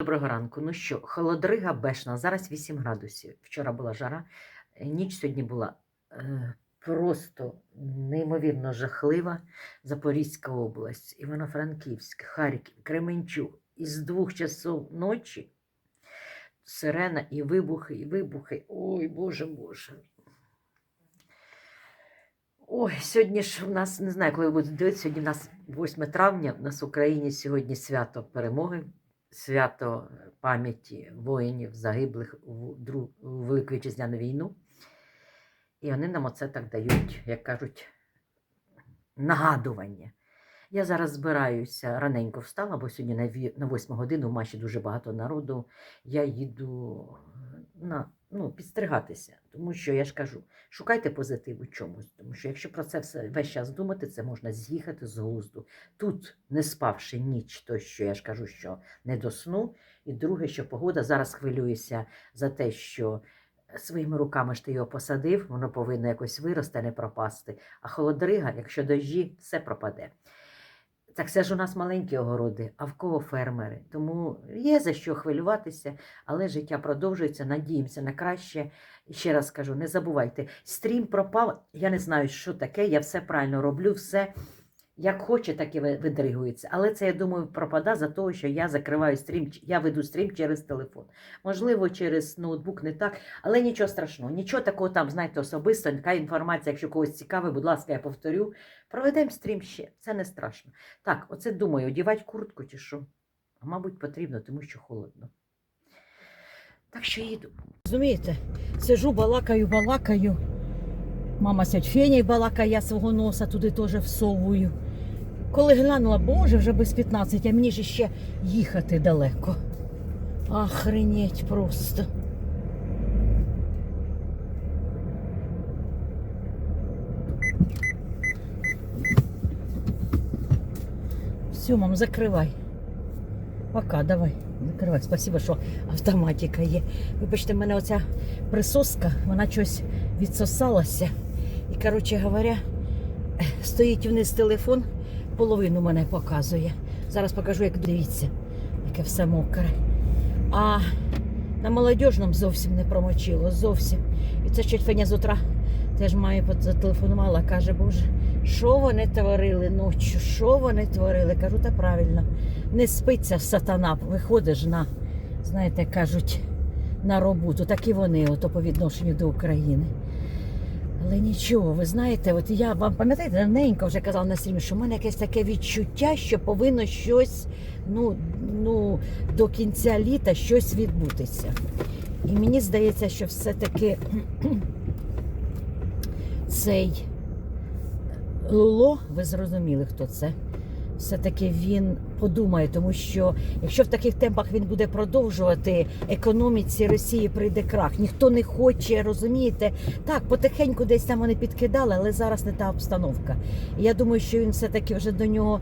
Доброго ранку. Ну що, холодрига бешна, зараз 8 градусів. Вчора була жара, е, ніч сьогодні була е, просто неймовірно жахлива. Запорізька область, Івано-Франківськ, Харків, Кременчук. Із двох часов ночі сирена і вибухи, і вибухи. Ой, Боже, Боже. Ой, сьогодні ж у нас, не знаю, коли ви будете дивитися, сьогодні у нас 8 травня, у нас в Україні сьогодні свято перемоги, свято пам'яті воїнів, загиблих у, Велику Вітчизняну війну. І вони нам оце так дають, як кажуть, нагадування. Я зараз збираюся раненько встала, бо сьогодні на восьму 8 годину в Маші дуже багато народу. Я їду е, на, ну, підстригатися, тому що я ж кажу, шукайте позитив у чомусь, тому що якщо про це все весь час думати, це можна з'їхати з глузду. Тут, не спавши ніч, то що я ж кажу, що не до сну. І друге, що погода зараз хвилююся за те, що своїми руками ж ти його посадив, воно повинно якось вирости, не пропасти. А холодрига, якщо дощі, все пропаде. Так все ж у нас маленькі огороди, а в кого фермери. Тому є за що хвилюватися, але життя продовжується. Надіємося на краще. Ще раз кажу, не забувайте, стрім пропав. Я не знаю, що таке. Я все правильно роблю, все як хоче, так і ви- видригується. Але це, я думаю, пропада за того, що я закриваю стрім, я веду стрім через телефон. Можливо, через ноутбук не так, але нічого страшного. Нічого такого там, знаєте, особисто, така інформація, якщо когось цікавить, будь ласка, я повторю. Проведемо стрім ще, це не страшно. Так, оце думаю, одівати куртку чи що? А мабуть, потрібно, тому що холодно. Так що їду. Розумієте, сижу, балакаю, балакаю. Мама сядь феній балакає, я свого носа туди теж всовую. Коли глянула, боже, вже без 15, а мені ж ще їхати далеко. Охренеть просто. Все, мам, закривай. Пока, давай. Закривай. Спасибо, що автоматика є. Вибачте, в мене оця присоска, вона щось відсосалася. І, коротше говоря, стоїть вниз телефон, половину мене показує. Зараз покажу, як дивіться, яке все мокре. А на молодіжному зовсім не промочило, зовсім. І це Феня з утра теж має зателефонувала, каже, Боже, що вони творили ночі, що вони творили? Кажу, та правильно, не спиться сатана, виходиш на, знаєте, кажуть, на роботу. Так і вони, ото по відношенню до України. Але нічого, ви знаєте, от я вам пам'ятаєте, давненько вже казала на стрімі, що в мене якесь таке відчуття, що повинно щось ну, ну, до кінця літа щось відбутися. І мені здається, що все-таки цей Луло, ви зрозуміли, хто це. Все-таки він подумає, тому що якщо в таких темпах він буде продовжувати, економіці Росії прийде крах. Ніхто не хоче, розумієте? Так, потихеньку десь там вони підкидали, але зараз не та обстановка. І я думаю, що він все-таки вже до нього.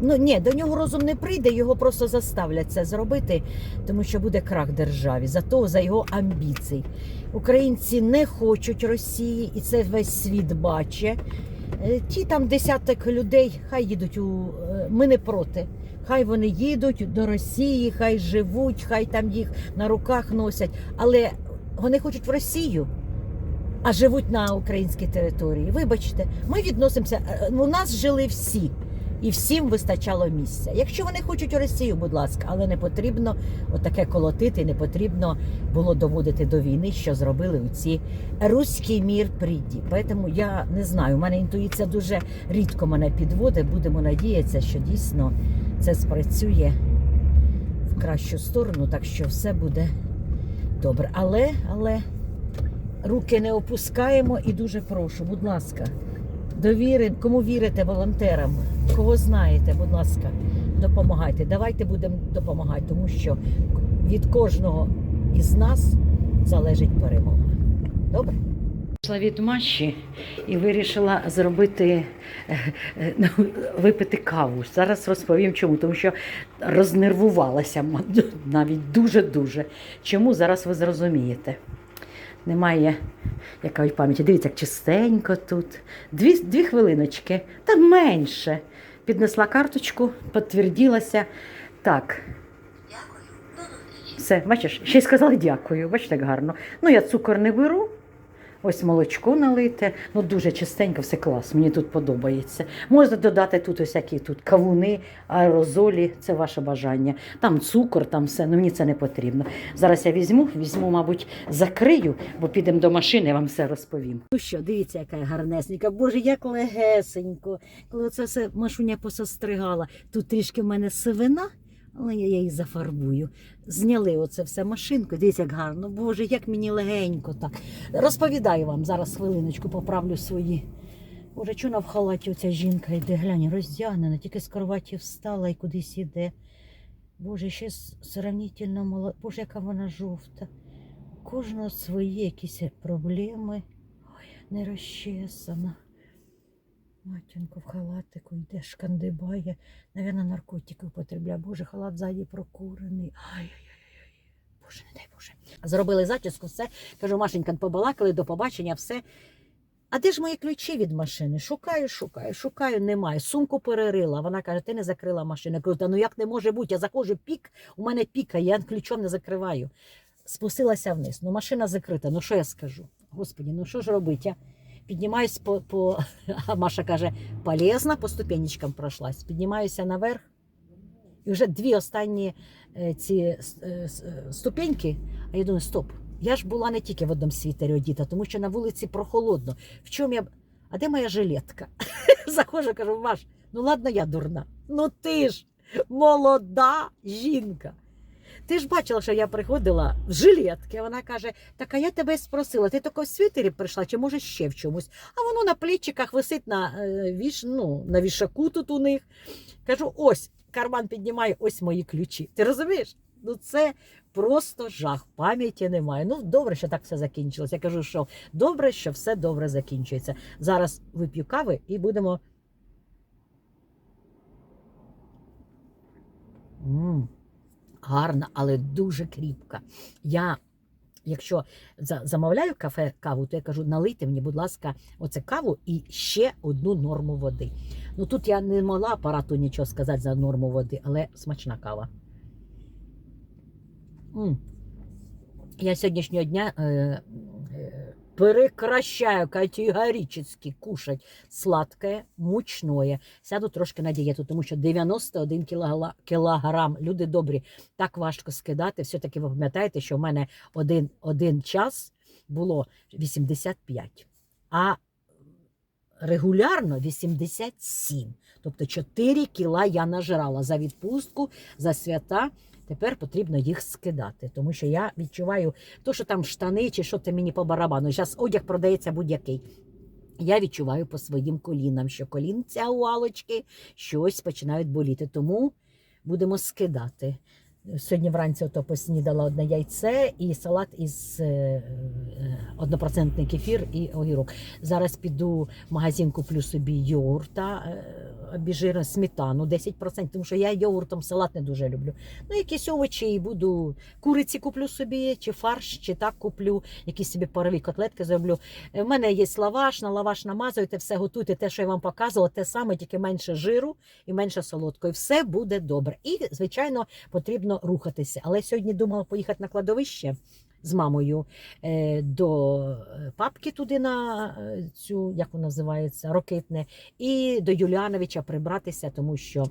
Ну ні, до нього розум не прийде, його просто заставлять це зробити, тому що буде крах державі за того, за його амбіцій. Українці не хочуть Росії, і це весь світ бачить. Е, Ті там десяток людей, хай їдуть у е, ми не проти. Хай вони їдуть до Росії, хай живуть, хай там їх на руках носять. Але вони хочуть в Росію, а живуть на українській території. Вибачте, ми відносимося. е, У нас жили всі. І всім вистачало місця. Якщо вони хочуть у Росію, будь ласка, але не потрібно отаке колотити, не потрібно було доводити до війни, що зробили у ці руський мір прийді. Тому я не знаю, у мене інтуїція дуже рідко мене підводить. Будемо надіятися, що дійсно це спрацює в кращу сторону, так що все буде добре. Але, але руки не опускаємо і дуже прошу, будь ласка, довіри, кому вірите волонтерам, кого знаєте, будь ласка, допомагайте. Давайте будемо допомагати, тому що від кожного із нас залежить перемога. Добре? Пішла від Маші і вирішила зробити е, е, ну, випити каву. Зараз розповім чому, тому що рознервувалася навіть дуже-дуже. Чому зараз ви зрозумієте? Немає якоїсь пам'яті. Дивіться, як чистенько тут. Дві, дві хвилиночки, та менше. Піднесла карточку, підтвердилася. Так. Дякую. Все, бачиш, ще й сказали дякую. Бачите, як гарно. Ну, я цукор не беру. Ось молочко налите. Ну, дуже чистенько, все клас. Мені тут подобається. Можна додати тут усякі тут кавуни, аерозолі, це ваше бажання. Там цукор, там все. Ну мені це не потрібно. Зараз я візьму, візьму, мабуть, закрию, бо підемо до машини, вам все розповім. Ну що, дивіться, яка гарнесенька. Боже, як легесенько. Коли це все машуня посостригала, тут трішки в мене сивина. Але я її зафарбую. Зняли оце все машинку. Дивіться, як гарно. Боже, як мені легенько так. Розповідаю вам зараз хвилиночку, поправлю свої. Боже, чого в халаті оця жінка йде? Глянь, роздягнена, тільки з кроваті встала і кудись іде. Боже, ще сравнительно молода. Боже, яка вона жовта. Кожного свої якісь проблеми. Ой, не розчесана. Матінко в халатику йде, шкандибає. Навірно, наркотики употребляє. Боже, халат ззаді прокурений. Ай-яй-яй. Боже, не дай Боже. Зробили зачіску, все. Кажу, Машенька, побалакали, до побачення, все. А де ж мої ключі від машини? Шукаю, шукаю, шукаю, немає. Сумку перерила. Вона каже, ти не закрила машину. Я кажу, ну як не може бути? Я заходжу, пік, у мене піка, я ключом не закриваю. Спустилася вниз. Ну, машина закрита. Ну що я скажу? Господі, ну що ж робити? Піднімаюсь по, по... А Маша каже, полезно, по ступенечкам прошлась. Піднімаюся наверх. І вже дві останні ці ступеньки. А я думаю, стоп. Я ж була не тільки в одному світері одіта, тому що на вулиці прохолодно. В чому я. А де моя жилетка? Заходжу, кажу, Маш, ну ладно, я дурна. Ну ти ж молода жінка. Ти ж бачила, що я приходила в жилетки. Вона каже: так а я тебе спросила, ти тільки в світері прийшла, чи може ще в чомусь? А воно на плечиках висить на, е, віш, ну, на вішаку тут у них. Кажу, ось, карман піднімає, ось мої ключі. Ти розумієш? Ну це просто жах. Пам'яті немає. Ну, добре, що так все закінчилось. Я кажу, що добре, що все добре закінчується. Зараз вип'ю кави і будемо. м гарна, але дуже кріпка. Я, якщо замовляю кафе каву, то я кажу, налийте мені, будь ласка, оце каву і ще одну норму води. Ну тут я не могла апарату нічого сказати за норму води, але смачна кава. М. Я сьогоднішнього дня е, прекращаю категорично кушать сладке, мучное. Сяду трошки на дієту, тому що 91 кілогла- кілограм, люди добрі, так важко скидати. Все-таки ви пам'ятаєте, що в мене один, один час було 85, а регулярно 87. Тобто 4 кіла я нажирала за відпустку, за свята. Тепер потрібно їх скидати, тому що я відчуваю, то, що там штани чи що це мені по барабану. Зараз одяг продається будь-який. Я відчуваю по своїм колінам, що колінця у Алочки щось починають боліти. Тому будемо скидати. Сьогодні вранці ото поснідала одне яйце і салат із е, е, однопроцентний кефір і огірок. Зараз піду в магазин, куплю собі йогурта, е, обіжирну сметану 10%, тому що я йогуртом салат не дуже люблю. Ну, якісь овочі і буду куриці куплю собі, чи фарш, чи так куплю, якісь собі парові котлетки зроблю. Е, В мене є лаваш, на лаваш намазуєте, все готуйте, те, що я вам показувала, те саме, тільки менше жиру і менше солодкої. Все буде добре. І, звичайно, потрібно рухатися. Але сьогодні думала поїхати на кладовище з мамою е, до е, папки туди на е, цю, як вона називається, рокитне, і до Юліановича прибратися, тому що.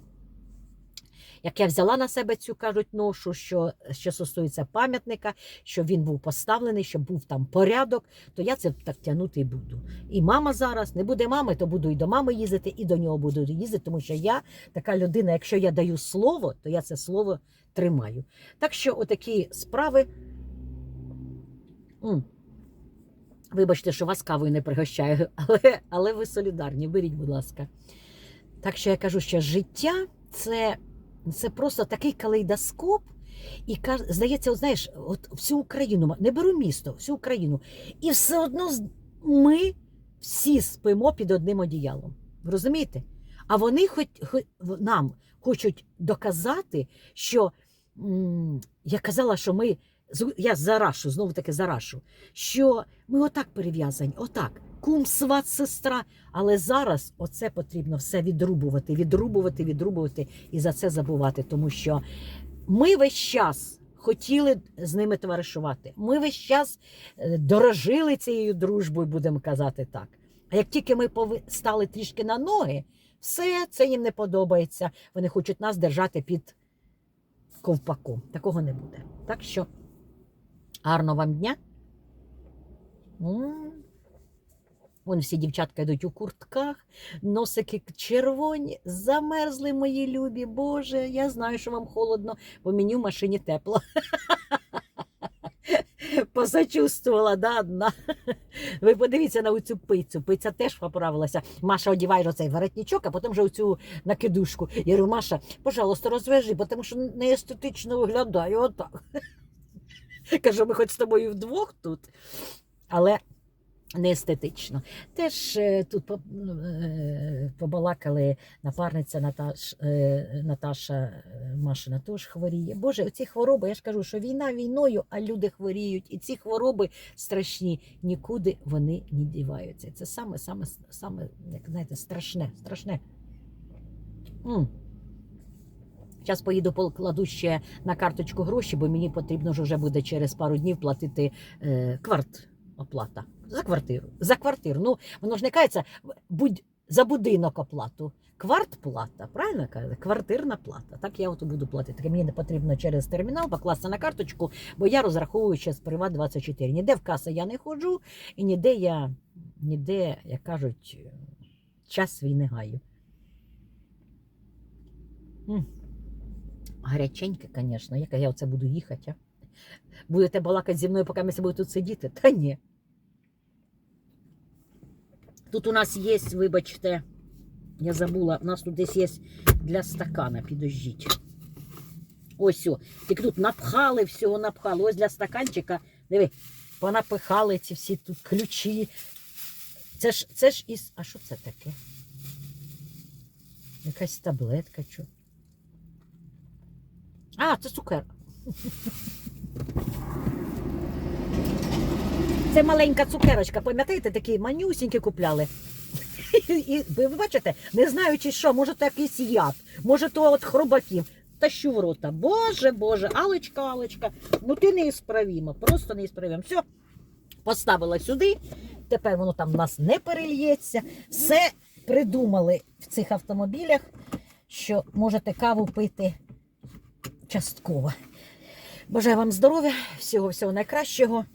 Як я взяла на себе цю кажуть ношу, що, що стосується пам'ятника, що він був поставлений, щоб був там порядок, то я це так тягнути буду. І мама зараз не буде мами, то буду і до мами їздити, і до нього буду їздити, тому що я така людина, якщо я даю слово, то я це слово тримаю. Так що отакі справи. Вибачте, що вас кавою не пригощаю, але, але ви солідарні, беріть, будь ласка. Так що я кажу, що життя це, це просто такий калейдоскоп. І здається, от, знаєш, от всю Україну, не беру місто, всю Україну. І все одно ми всі спимо під одним одіялом. Розумієте? А вони хоч, хоч нам хочуть доказати, що я казала, що ми я зарашу, знову таки зарашу, що ми отак перев'язані, отак. Кум, сват, сестра. Але зараз оце потрібно все відрубувати, відрубувати, відрубувати і за це забувати, тому що ми весь час хотіли з ними товаришувати. Ми весь час е, дорожили цією дружбою, будемо казати так. А як тільки ми стали трішки на ноги, все це їм не подобається. Вони хочуть нас держати під ковпаком. Такого не буде. Так що гарного вам дня. Вон всі дівчатка йдуть у куртках, носики червоні, замерзли мої любі. Боже, я знаю, що вам холодно, бо мені в машині тепло. Посочувствувала, да, одна. Ви подивіться на цю пицю. Пиця теж поправилася. Маша одіває оцей воротничок, а потім вже оцю накидушку. Я говорю, Маша, пожалуйста, розв'яжи, тому що не естетично отак. Кажу, ми хоч з тобою вдвох тут, але не естетично. Теж е, тут по- е, побалакали напарниця Наташ, е, Наташа Машина теж хворіє. Боже, оці хвороби, я ж кажу, що війна війною, а люди хворіють. І ці хвороби страшні, нікуди вони не діваються. Це саме, саме, саме, як знаєте, страшне, страшне. М. Зараз поїду покладу ще на карточку гроші, бо мені потрібно ж вже буде через пару днів платити е, кварт оплата. За квартиру. За квартиру. Ну, воно ж не кається будь за будинок оплату. Квартплата, правильно кажу? Квартирна плата. Так я от буду платити. Мені не потрібно через термінал покласти на карточку, бо я розраховую ще з Приват 24. Ніде в каса я не ходжу, і ніде я, ніде, як кажуть, час свій не гаю. Гаряченьке, звісно, як я оце буду їхати. А? Будете балакати зі мною, поки ми будемо тут сидіти? Та ні. Тут у нас є, вибачте, я забула, у нас тут десь є для стакана, підождіть. Ось о, тільки тут напхали всього, напхали. Ось для стаканчика, диви, понапихали ці всі тут ключі. Це ж, це ж із. А що це таке? Якась таблетка, що? А, це цукер. Це маленька цукерочка, пам'ятаєте, такі манюсінькі купляли. І ви бачите, не знаючи, що, може, то якийсь яд, може, то от хробаків. Тащу в рота. Боже, Боже, Алечка, Алечка, ну ти неісправіма, просто неісправіма. Все, поставила сюди, тепер воно там в нас не перельється. Все придумали в цих автомобілях, що можете каву пити частково. Бажаю вам здоров'я, всього всього найкращого.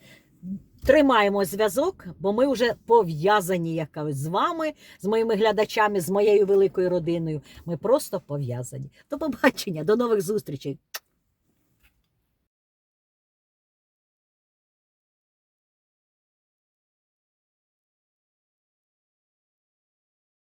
Тримаємо зв'язок, бо ми вже пов'язані як кажуть, з вами, з моїми глядачами, з моєю великою родиною. Ми просто пов'язані. До побачення, до нових зустрічей.